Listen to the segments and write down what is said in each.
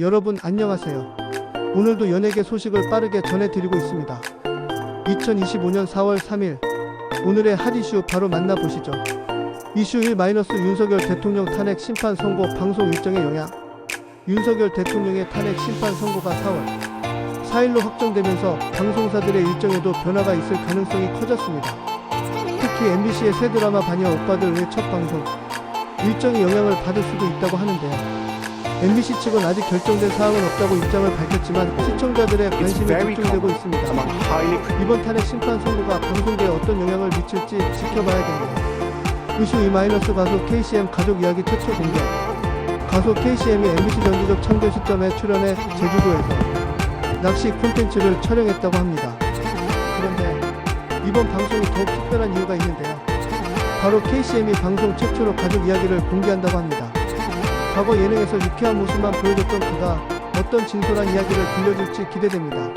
여러분 안녕하세요. 오늘도 연예계 소식을 빠르게 전해드리고 있습니다. 2025년 4월 3일 오늘의 핫 이슈 바로 만나보시죠. 이슈 1 마이너스 윤석열 대통령 탄핵 심판 선고 방송 일정의 영향 윤석열 대통령의 탄핵 심판 선고가 4월 4일로 확정되면서 방송사들의 일정에도 변화가 있을 가능성이 커졌습니다. 특히 MBC의 새 드라마 바녀 오빠들의 첫 방송 일정이 영향을 받을 수도 있다고 하는데요. MBC 측은 아직 결정된 사항은 없다고 입장을 밝혔지만 시청자들의 관심이 집중되고 있습니다. 이번 탄핵 심판 선고가 방송계에 어떤 영향을 미칠지 지켜봐야겠네요. 이슈 2 마이너스 가수 KCM 가족 이야기 최초 공개. 가수 KCM이 MBC 전지적 창조 시점에 출연해 제주도에서 낚시 콘텐츠를 촬영했다고 합니다. 그런데 이번 방송이 더욱 특별한 이유가 있는데요. 바로 KCM이 방송 최초로 가족 이야기를 공개한다고 합니다. 과거 예능에서 유쾌한 모습만 보여줬던 그가 어떤 진솔한 이야기를 들려줄지 기대됩니다.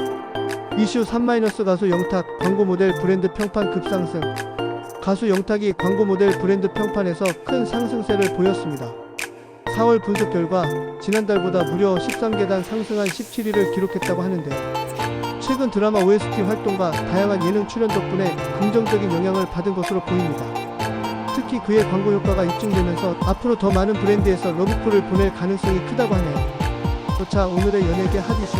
이슈 3- 가수 영탁 광고 모델 브랜드 평판 급상승 가수 영탁이 광고 모델 브랜드 평판에서 큰 상승세를 보였습니다. 4월 분석 결과 지난달보다 무려 13계단 상승한 17위를 기록했다고 하는데요. 최근 드라마 OST 활동과 다양한 예능 출연 덕분에 긍정적인 영향을 받은 것으로 보입니다. 특히 그의 광고 효과가 입증되면서 앞으로 더 많은 브랜드에서 러브콜을 보낼 가능성이 크다고 하네요. 자 오늘의 연예계 핫 이슈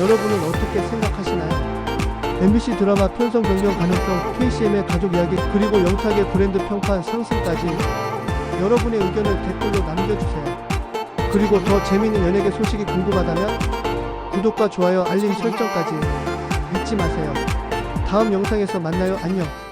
여러분은 어떻게 생각하시나요? MBC 드라마 편성 변경 가능성, KCM의 가족 이야기, 그리고 영탁의 브랜드 평판 상승까지 여러분의 의견을 댓글로 남겨주세요. 그리고 더 재미있는 연예계 소식이 궁금하다면 구독과 좋아요, 알림 설정까지 잊지 마세요. 다음 영상에서 만나요. 안녕.